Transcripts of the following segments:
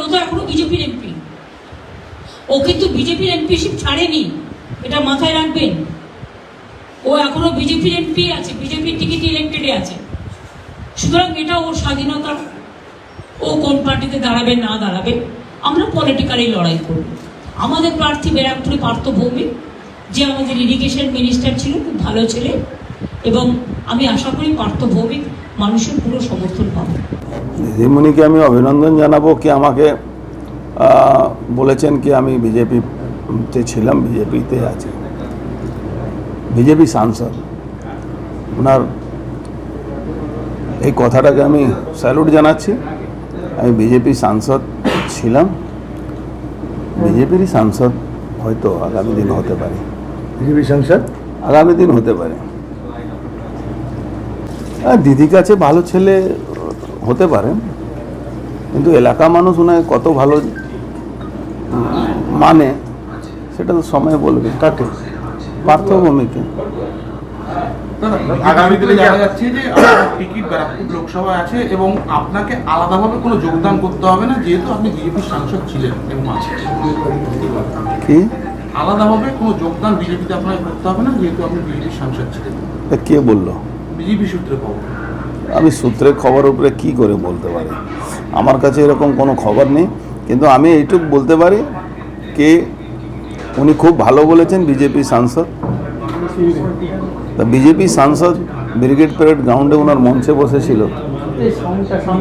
ও তো এখনও বিজেপির এমপি। ও কিন্তু বিজেপির এমপিশিপ ছাড়েনি, এটা মাথায় রাখবেন। ও এখনও বিজেপির এমপি আছে, বিজেপির টিকিট ইলেকটেডে আছে। সুতরাং এটা ওর স্বাধীনতা। ও কোন পার্টিতে দাঁড়াবে, না দাঁড়াবে, আমরা পলিটিক্যালি লড়াই করব। আমাদের প্রার্থী ব্যারাকপুরে পার্থ ভৌমিক যে আমাদের ইরিগেশন মিনিস্টার ছিল, খুব ভালো ছেলে। এবং আমি আশা করি পার্থ ভৌমিক মানুষের পুরো সমর্থন পাবে। দিদিমণিকে আমি অভিনন্দন জানাব কি আমাকে বলেছেন কি আমি বিজেপিতে ছিলাম বিজেপিতে আছি। বিজেপি সাংসদ। ওনার এই কথাটাকে আমি স্যালুট জানাচ্ছি। আমি বিজেপি সাংসদ ছিলাম। বিজেপিরই সাংসদ হয়তো আগামী দিন হতে পারে। বিজেপি সাংসদ? আগামী দিন হতে পারে। আর দিদি কাছে ভালো ছেলে হতে পারে কিন্তু এলাকা মানুষ ওনাকে কত ভালো মানে সেটা তো সময় বলবে। কাকে? পার্থভূমিকে আগামী দিনে জানা যাচ্ছে যে আপনার টিকিট ব্যারাকপুর লোকসভায় আছে এবং আপনাকে আলাদাভাবে কোনো যোগদান করতে হবে না যেহেতু আপনি বিজেপির সাংসদ ছিলেন এবং আছেন। কি? আলাদাভাবে কোনো যোগদান বিজেপিতে আপনাকে করতে হবে না যেহেতু আপনি বিজেপির সাংসদ ছিলেন। তা কে বলল? আমি সূত্রের খবর উপরে কি করে বলতে পারি? আমার কাছে এরকম কোনো খবর নেই, কিন্তু আমি এইটুকু বলতে পারি কে উনি খুব ভালো বলেছেন বিজেপি সাংসদ। তা বিজেপি সাংসদ ব্রিগেড প্যারেড গ্রাউন্ডে ওনার মঞ্চে বসেছিল।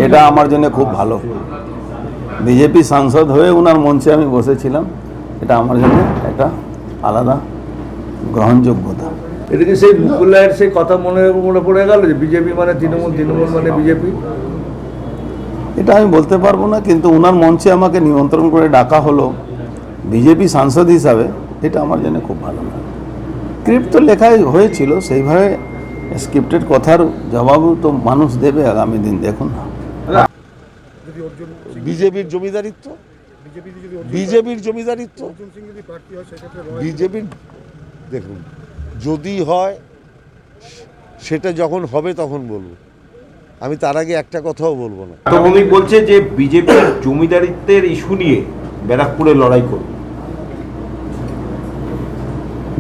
এটা আমার জন্য খুব ভালো। বিজেপি সাংসদ হয়ে ওনার মঞ্চে আমি বসেছিলাম। এটা আমার জন্য একটা আলাদা গ্রহণযোগ্যতা। এদিকে সেই মুকুল্লায়ের সেই কথা মনে মনে পড়ে গেল যে বিজেপি মানে তৃণমূল তৃণমূল মানে বিজেপি। এটা আমি বলতে পারব না কিন্তু ওনার মঞ্চে আমাকে নিমন্ত্রণ করে ডাকা হলো বিজেপি সাংসদ হিসাবে এটা আমার জন্য খুব ভালো লাগে। স্ক্রিপ্ট তো লেখাই হয়েছিল সেইভাবে স্ক্রিপ্টেড কথার জবাবও তো মানুষ দেবে আগামী দিন দেখুন না। বিজেপির জমিদারিত্ব? বিজেপির জমিদারিত্ব? বিজেপির দেখুন যদি হয় সেটা যখন হবে তখন বলব। আমি তার আগে একটা কথাও বলব না। ভৌমিক বলছে যে বিজেপির জমিদারিত্বের ইস্যু নিয়ে ব্যারাকপুরে লড়াই করবে।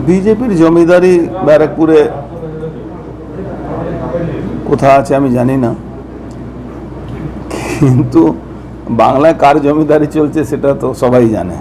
বিজেপির জমিদারি ব্যারাকপুরে কোথা আছে আমি জানি না। কিন্তু বাংলায় কার জমিদারি চলছে সেটা তো সবাই জানে।